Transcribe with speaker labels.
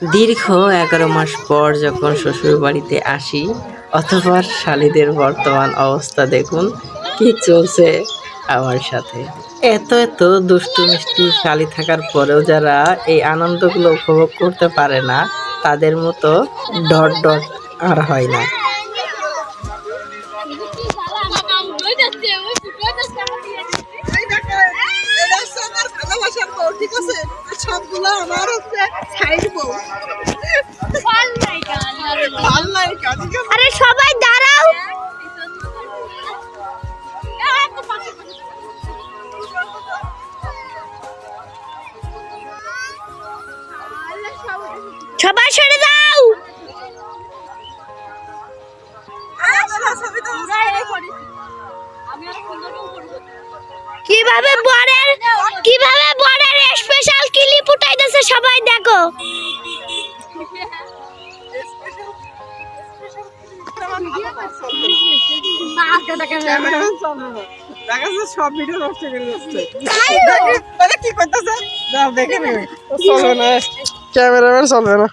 Speaker 1: দীর্ঘ এগারো মাস পর যখন শ্বশুর বাড়িতে আসি, অথবা শালীদের বর্তমান অবস্থা দেখুন, কি চলছে আমার সাথে। এত এত দুষ্টু মিষ্টি শালি থাকার পরেও যারা এই আনন্দগুলো উপভোগ করতে পারে না, তাদের মতো ডট ডট আর হয় না
Speaker 2: এই দেখো, এটা হচ্ছে আমার ভালোবাসার বউ, ঠিক আছে? সবগুলো আমার হচ্ছে বউ।
Speaker 3: আরে সবাই দাঁড়াও সবাই সরে যাও কীভাবে বরের কীভাবে বরের স্পেশাল ক্লিপ উঠাইতেছে সবাই দেখো
Speaker 2: ক্যামেরাম্যান চলবে না। দেখা যাচ্ছে সব ক্যামেরাম্যান চলবে না।